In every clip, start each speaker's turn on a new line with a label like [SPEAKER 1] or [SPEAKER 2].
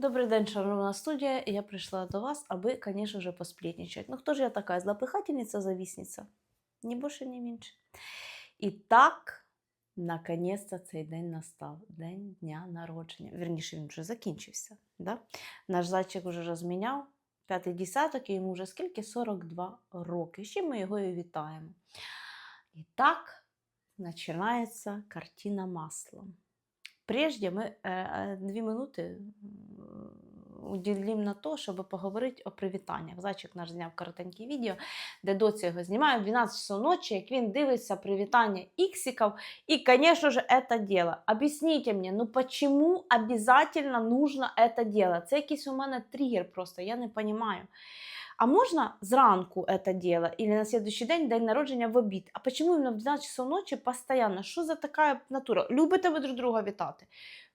[SPEAKER 1] Добрий день, шановна студія. Я прийшла до вас, аби, конечно же, посплетничать. Ну, хто ж я така? Злопихательниця, завісниця? Ні більше, ні менше. І так, наконець-то цей день настав. День дня народження. Вірніше, він вже закінчився. Да? Наш зайчик вже розміняв п'ятий десяток, і йому вже скільки? 42 роки. Ще ми його і вітаємо. І так починається картина маслом. Прежде мы э, э, дві минути м, уділимо на те, щоб поговорити о привітаннях. Зайчик наш зняв коротеньке відео, де доці його знімає в 12 часов ночі, як він дивиться привітання іксиків. І, звісно ж, це діло. Об'ясніть мені, ну почему обязательно нужно це делать? Це якийсь у мене тригер просто, я не розумію. А можна зранку это дело или на следующий день, день народження в обід? А почему в 12 часов ночи постоянно? Що за така натура? Любите ви друг друга вітати?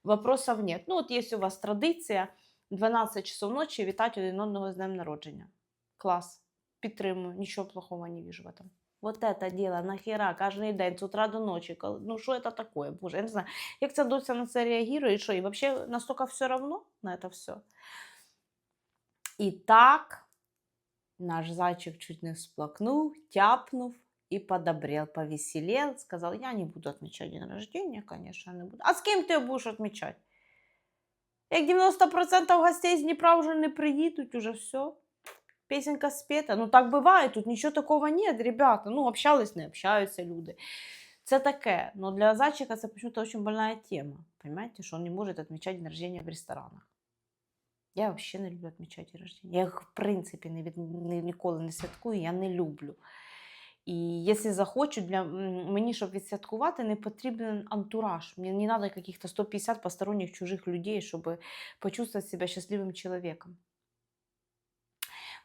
[SPEAKER 1] Вопросов нет. Ну, от є у вас традиція 12 часов ночі вітати один одного з днем народження. Клас. Підтримую, нічого плохого не вижу в этом. Вот это дело, нахера, кожен день, з утра до ночі. коли- Ну, що це таке? Боже, я не знаю. Як ця доця на це реагує, і що, і взагалі настільки все равно на це все? І так, Наш зайчик чуть не всплакнул, тяпнув и подобрел, повеселел, сказал, я не буду отмечать день рождения, конечно, не буду. А с кем ты будешь отмечать? Як 90% гостей з Дніпра вже не приїдуть, уже все. Песенка спета. Ну так буває, тут нічого такого нет, ребята. Ну, общались, не общаються люди. Це таке. Но для зайчика це почему-то очень больная тема. Понимаете, что он не может отмечать день рождения в ресторанах. Я взагалі не люблю відмічати день рождення. Я їх, в принципі, не від, ні- ніколи не святкую, я не люблю. І якщо захочу, для мені, щоб відсвяткувати, не потрібен антураж. Мені не треба каких-то 150 посторонніх чужих людей, щоб почувствовать себе щасливим чоловіком.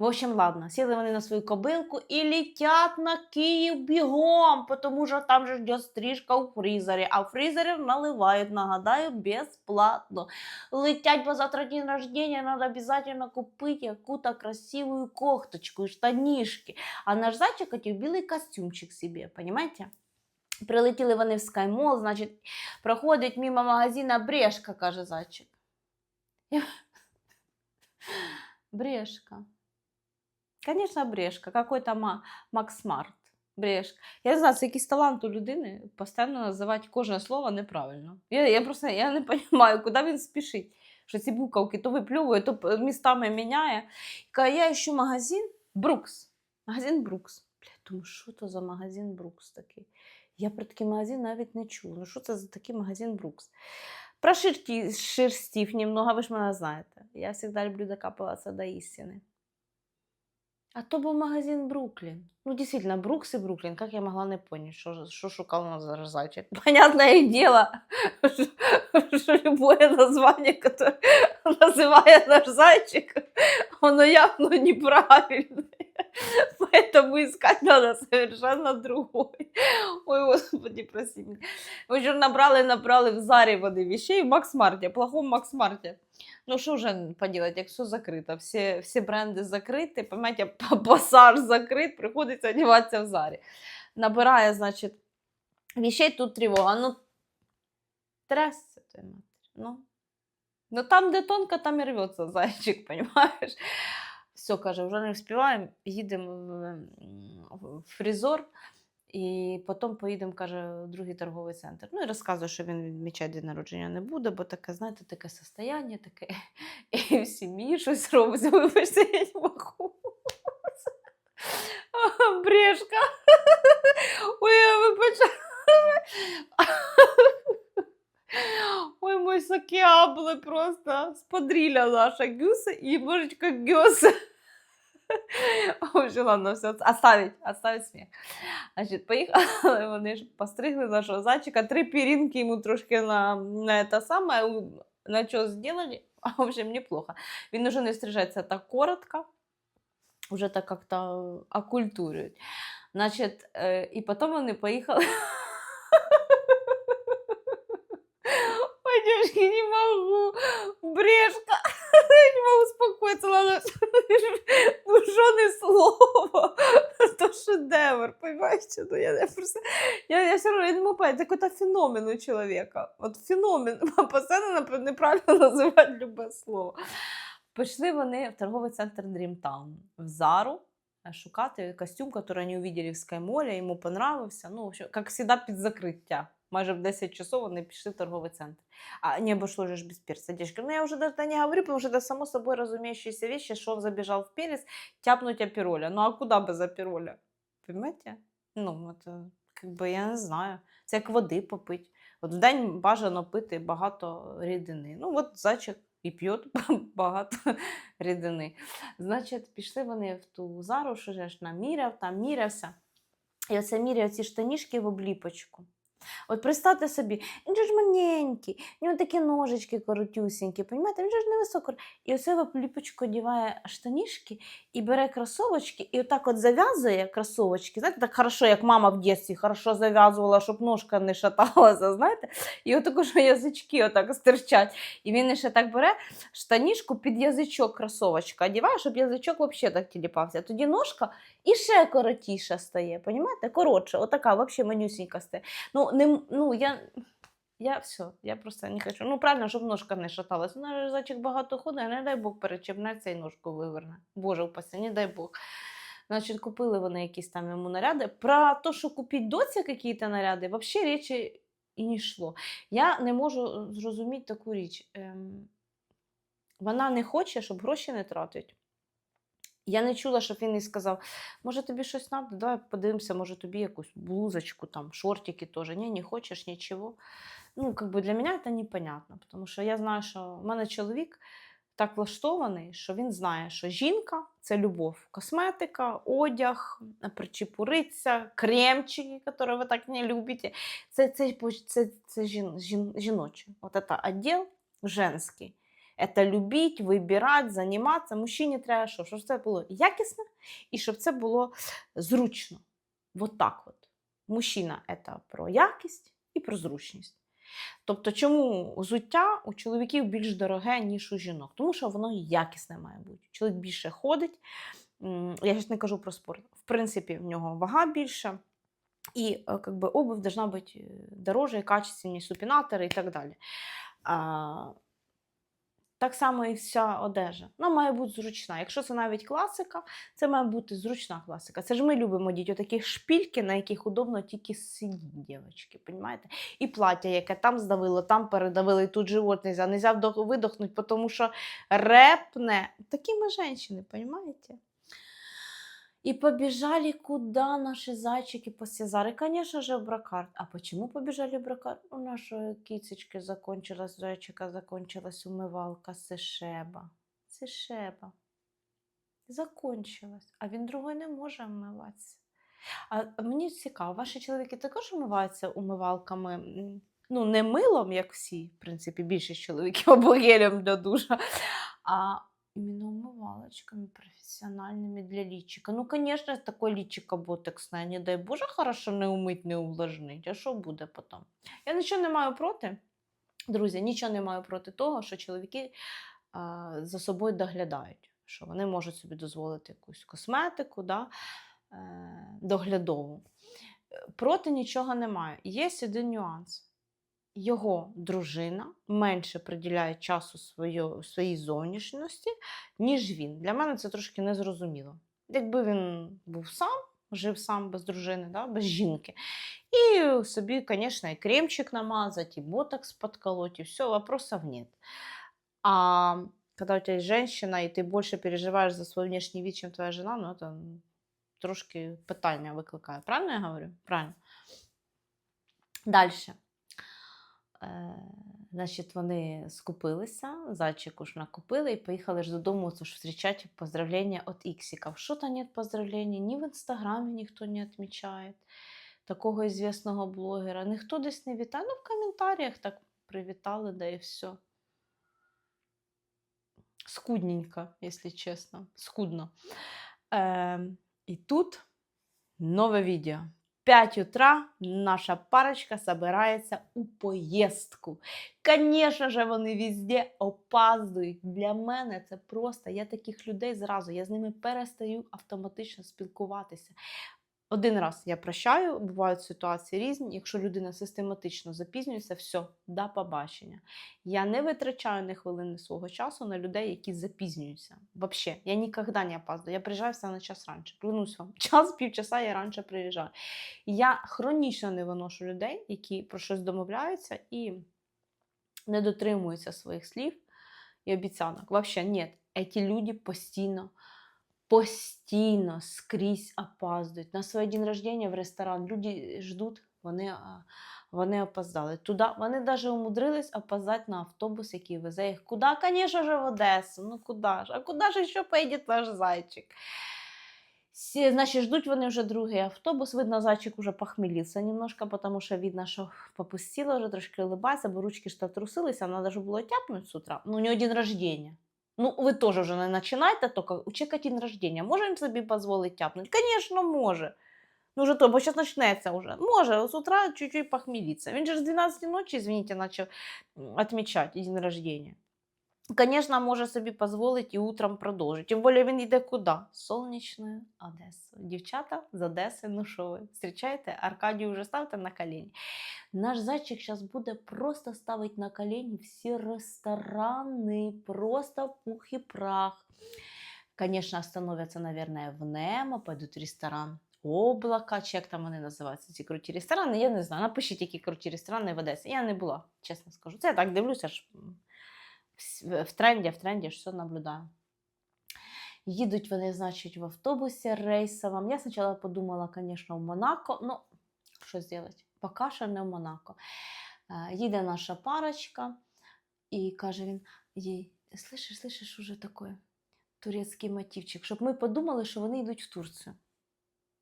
[SPEAKER 1] В общем, ладно, сіли вони на свою кобилку і летять на Київ бігом, тому що там же ждет стрижка у фрізері, а в фрізері наливають, нагадаю, безплатно. Летять, бо завтра день рождения, надо обязательно купить яку-то красивую кофточку и штанишки. А наш зайчик хотів білий костюмчик собі, понимаете? Прилетіли вони в Скаймол, значить, проходить мимо магазина Брешка, каже зайчик. Брешка. Конечно, Брешка. Какой там Ма- Макс Март. Брешка. Я не знаю, це якийсь талант у людини постійно називати кожне слово неправильно. Я, я просто я не розумію, куди він спішить. Що ці буковки то виплювує, то містами міняє. Каже, я ищу магазин Брукс. Магазин Брукс. Бля, думаю, що то за магазин Брукс такий? Я про такий магазин навіть не чула. Ну що це за такий магазин Брукс? Прошерті, шерстів немного, ви ж мене знаєте. Я завжди люблю докапуватися до істини. А то был магазин Бруклин. Ну, действительно, Брукс и Бруклин. Как я могла не понять, же- что шукал на за зайчик? Понятное дело, что, любое название, которое называет наш зайчик, оно явно неправильное. Поэтому искать надо совершенно другой. Ой, господи, прости меня. В общем, набрали, набрали в Зарі вони вещей в Макс-Марте, плохом Макс-Марте. Ну, що вже поділати, як все закрито, всі, всі бренди закриті, понимаете, па- пасаж закрит, приходиться одягатися в зарі. Набирає, значить, вещей тут тривога. Ну, трясся матір. Ну. ну там, де тонко, там і рветься зайчик, понимаєш? Все, каже, вже не вспіваємо, їдемо в, фрізор. І потім поїдемо, каже, в другий торговий центр. Ну і розказує, що він відмічати день народження не буде, бо таке, знаєте, таке состояння, таке і в сім'ї щось робиться. Вибачте, я не можу. Брешка. Ой, вибачаю. Ой, мой сокіабле просто сподріля наша гюса і божечка гюса. В общем, ладно, все, оставить, оставить сміх. Значить, поїхали, вони ж постригли нашого зайчика, три пірінки йому трошки на, на це саме, у- на що зробили, а в общем, неплохо. Він уже не стрижеться так коротко, уже так как-то окультурюють. Значить, е, і потім вони поїхали. Ой, девочки, не могу. Брешка. Я не. Ладно, ну, жодне слово. То шедевр, понимаете? Ну, я, я просто... Я, я все равно я не могу понять, какой-то феномен у человека. Вот феномен. Постоянно неправильно називати любе слово. Пішли вони в торговий центр Dreamtown, в Зару, е, шукати костюм, який вони увидели в Скаймолі, йому понравився. Ну, як завжди, під закриття Майже в 10 часов вони пішли в торговий центр. А не обошлось же без перца. Девочка, ну я уже даже не говорю, потому что это само собой разумеющиеся вещи, что он забежал в перец, тяпнуть апероля. Ну а куда без апероля? Понимаете? Ну, это, как бы, я не знаю. Це як води попить. От в день бажано пити багато рідини. Ну, от зайчик і п'є багато рідини. Значить, пішли вони в ту зару, що ж наміряв, там мірявся. І оце міряє ці штанішки в обліпочку. От представте собі, він же ж маленький, у нього такі ножички коротюсінькі, понімаєте? Він же ж невисоко. І оце в обліпочку одіває штанішки і бере кросовочки, і отак от зав'язує кросовочки. Знаєте, так хорошо, як мама в дитинстві хорошо зав'язувала, щоб ножка не шаталася, знаєте? І отако, що язички отак стирчать. І він ще так бере штанішку під язичок кросовочка, одіває, щоб язичок взагалі так тіліпався. Тоді ножка і ще коротіша стає, понімаєте? Коротше, отака, взагалі манюсінька стає. Ну, не, ну я, я все, я просто не хочу. Ну, правильно, щоб ножка не шаталась. Ну, ж зайчик багато ходить, не дай Бог перечепнеться і ножку виверне. Боже, упаси, не дай Бог. Значить, купили вони якісь там йому наряди. Про те, що купити доці якісь наряди, взагалі речі і не йшло. Я не можу зрозуміти таку річ. Ем, вона не хоче, щоб гроші не тратить. Я не чула, щоб він їй сказав, може тобі щось треба, давай подивимося, може тобі якусь блузочку, там, шортики теж. Ні, не хочеш нічого. Ну, как бы для мене це непонятно, тому що я знаю, що в мене чоловік так влаштований, що він знає, що жінка це любов, косметика, одяг, причепуриться, кремчики, які ви так не любите. Це, це, це, це жін, жін, жіноче. От це відділ женський. Це любіть, вибирати, займатися. Мужчині треба що? Щоб це було якісне і щоб це було зручно. Вот так от. Мужчина це про якість і про зручність. Тобто, чому взуття у чоловіків більш дороге, ніж у жінок? Тому що воно якісне має бути. Чоловік більше ходить. Я ж не кажу про спорт. В принципі, в нього вага більша. І е, как би, обувь должна бути е, дороже, качественні супінатори і так далі. Так само і вся одежа. Вона має бути зручна. Якщо це навіть класика, це має бути зручна класика. Це ж ми любимо діти, такі шпільки, на яких удобно тільки сидіти, дівчатки, понімаєте? І плаття, яке там здавило, там передавили, тут живот нельзя, не вдох- видохнути, тому що репне. Такі ми жінки, понімаєте? И побежали куда наши зайчики после Зары? Конечно же, в Бракарт. А почему побежали в Бракарт? У нашей кицечки закончилась, зайчика закончилась умывалка Сешеба. Сешеба. Закончилась. А він другой не може вмиватися. А мені цікаво, ваші чоловіки також вмиваються умивалками? Ну, не милом, як всі, в принципі, більшість чоловіків або гелем для душа, а Именно умывалочками профессиональными для личика. Ну, конечно, такое личико ботексне, не дай Боже, хорошо не умить, не увлажнить. А що буде потім? Я нічого не маю проти, друзі, нічого не маю проти того, що чоловіки а, за собою доглядають, що вони можуть собі дозволити якусь косметику да, е, доглядову. Проти нічого немає. Є один нюанс його дружина менше приділяє часу свою, своїй зовнішності, ніж він. Для мене це трошки незрозуміло. Якби він був сам, жив сам без дружини, да, без жінки. І собі, звісно, і кремчик намазати, і ботокс подколоть, і все, вопросов нет. А когда у тебя есть женщина, и ты больше переживаешь за свой внешний вид, чем твоя жена, ну это трошки питання викликає. Правильно я говорю? Правильно. Дальше. Е, Значить, вони скупилися, зайчик уж накупили і поїхали ж додому це ж зустрічати поздравлення від іксиків. Що-то нет поздравлення, ні в інстаграмі ніхто не відмічає такого известного блогера. Ніхто десь не вітає. Ну, в коментарях так привітали, да і все. Скудненько, якщо чесно. Скудно. Е, і тут нове відео. 5 утра наша парочка собирається у поїздку. Звісно ж, вони везде опаздують. Для мене це просто. Я таких людей зразу, я з ними перестаю автоматично спілкуватися. Один раз я прощаю, бувають ситуації різні. Якщо людина систематично запізнюється, все, до побачення. Я не витрачаю ні хвилини свого часу на людей, які запізнюються. Вообще, я ніколи не опаздую. Я приїжджаю все на час раніше. Клянусь вам, час півчаса я раніше приїжджаю. Я хронічно не виношу людей, які про щось домовляються і не дотримуються своїх слів і обіцянок. Вообще, ні, ці люди постійно постійно скрізь опаздують. На своє день рождения в ресторан люди ждуть, вони, вони опоздали. Туди, вони навіть умудрились опоздати на автобус, який везе їх. Куди, звісно ж, в Одесу. Ну куди ж? А куди ж ще поїде наш зайчик? Значить, ждуть вони вже другий автобус. Видно, зайчик уже похмелівся немножко, тому що видно, що попустило вже трошки улибається, бо ручки ж то трусилися, треба ж було тяпнути з утра. Ну, у нього день рождения. Ну, вы тоже уже не только у человека день рождения. Може він собі дозволити Конечно, Звісно, може. Ну, вже то, бо зараз почнеться вже. Може, з утра чуть-чуть похмелиться. Він же з 12 ночі, извините, почав відмічати день рождения. Звісно, може собі дозволити і утром продовжити. Тим більше він йде куди? Сонячною Одесу. Дівчата з Одеси, ну що ви? Зустрічаєте? Аркадію вже ставте на коліні. Наш зайчик зараз буде просто ставити на коліні всі ресторани, просто в пух і прах. Конечно, остановятся, наверное, в Немо, пойдуть в ресторан Облака, чи як там вони називаються, ці круті ресторани. Я не знаю. Напишіть, які круті ресторани в Одесі. Я не була, чесно скажу. Це я так дивлюся ж м, в- тренді, в тренді все наблюдаю. Їдуть вони, значить, в автобусі рейсовому. Я спочатку подумала, звісно, в Монако. Ну, що зробити? Поки що не в Монако. Е, Їде наша парочка, і каже він їй: слышиш, слышиш, уже таке турецький мотивчик, щоб ми подумали, що вони йдуть в Турцію.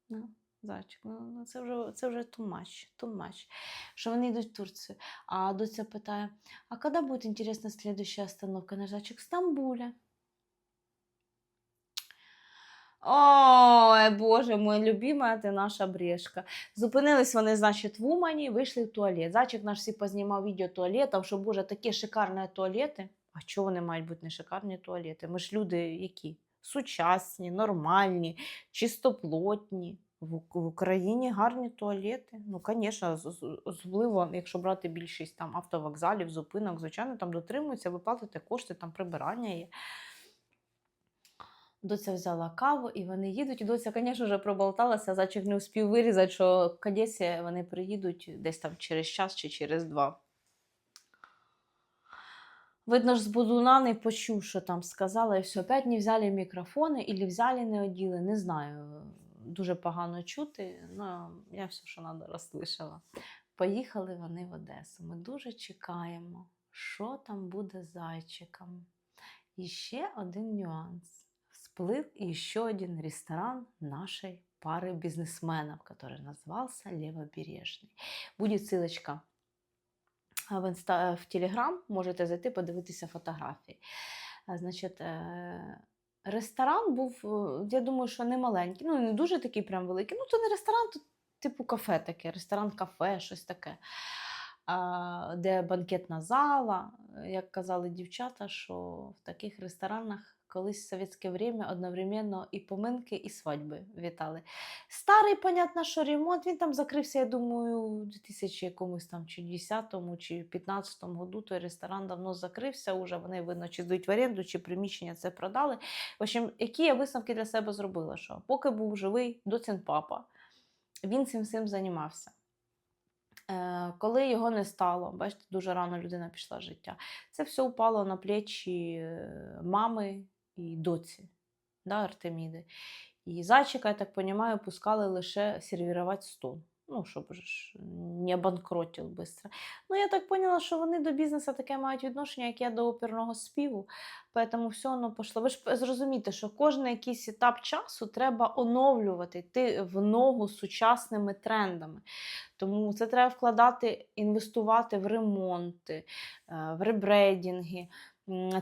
[SPEAKER 1] Ну, зайчик, ну, ну це вже це вже too much, що вони йдуть в Турцію. А доця питає: а коли буде інтересна следующая остановка? Наш зайчик в Стамбулі. Ой, Боже мой, любима ти наша брешка. Зупинились вони, значить, в Умані, вийшли в туалет. Зайчик наш всі познімав відео туалетів, що, Боже, такі шикарні туалети. А чого вони мають бути не шикарні туалети? Ми ж люди які? Сучасні, нормальні, чистоплотні. В, Україні гарні туалети. Ну, звісно, особливо, якщо брати більшість там автовокзалів, зупинок, звичайно, там дотримуються, ви платите кошти, там прибирання є. Доця взяла каву і вони їдуть. І доця, звісно, вже проболталася, зайчик не успів вирізати, що к Одесі вони приїдуть десь там через час чи через два. Видно ж, з Будуна не почув, що там сказала, і все. Опять не взяли мікрофони, і взяли, не оділи. Не знаю Дуже погано чути, але я все, що треба, розслышала. Поїхали вони в Одесу. Ми дуже чекаємо, що там буде з зайчиком. І ще один нюанс. Всплыл еще один ресторан нашей пары бизнесменов, который назывался Левобережный. Будет ссылочка в, інста, в Телеграм, можете зайти, подивитися фотографії. А, Значить, е, ресторан був, е, я думаю, що не маленький, ну не дуже такий прям великий. Ну, це не ресторан, то типу кафе таке, ресторан-кафе, щось таке. А, Де банкетна зала, як казали дівчата, що в таких ресторанах колись в совєтське время одновременно і поминки, і свадьби вітали. Старий, понятно, що ремонт, він там закрився, я думаю, у 2000 якомусь там чи 10-му, чи 15-му году той ресторан давно закрився уже, вони, видно, чи здають в оренду, чи приміщення це продали. В общем, які я висновки для себе зробила, що поки був живий доцін папа, він цим всім займався. Е, Коли його не стало, бачите, дуже рано людина пішла життя. Це все упало на плечі е, мами і доці, да, Артеміди. І зайчика, я так розумію, пускали лише сервірувати стол. Ну, щоб ж не банкротив швидко. Ну, я так поняла, що вони до бізнесу таке мають відношення, як я до оперного співу. Тому все воно пішло. Ви ж зрозумієте, що кожен якийсь етап часу треба оновлювати, йти в ногу з сучасними трендами. Тому це треба вкладати, інвестувати в ремонти, е, в ребрейдинги.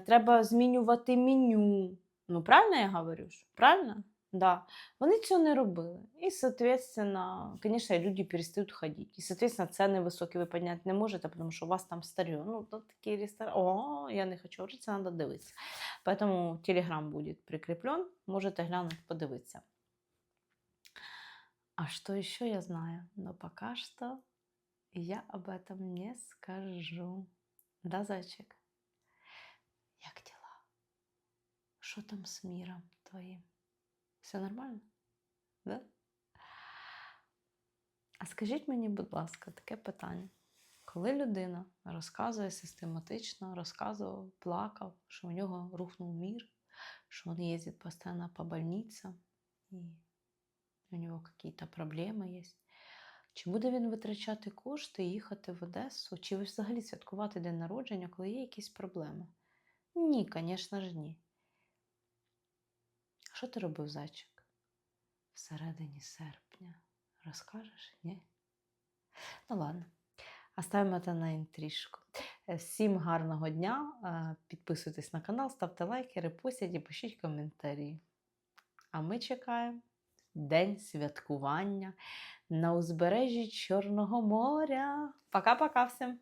[SPEAKER 1] Треба змінювати меню. Ну, правильно я говорю? Правильно? Да. Вони цього не робили. І, соответственно, звісно, люди перестають ходити. І, соответственно, ціни високі ви підняти не можете, тому що у вас там старе. Ну, то такий ресторан. О, я не хочу говорити, це треба дивитися. Поэтому телеграм буде прикріплен, можете глянути, подивитися. А что еще я знаю? Но пока что я об этом не скажу. Да, зайчик? Як дела? Що там з міром твоїм? Все нормально? Да? А скажіть мені, будь ласка, таке питання. Коли людина розказує систематично, розказував, плакав, що у нього рухнув мір, что он ездит постоянно по больницам, и у нього какие-то проблеми є. Чи буде він витрачати кошти і їхати в Одесу, чи взагалі святкувати день народження, коли є якісь проблеми? Ні, звісно ж, ні. Що ти робив, зайчик? Всередині серпня. Розкажеш? Ні? Ну ладно. Оставимо це на інтрижку. Всім гарного дня. е, Підписуйтесь на канал, ставте лайки, репостіть і пишіть коментарі. А ми чекаємо День святкування на узбережжі Чорного моря. Пока-пока всім!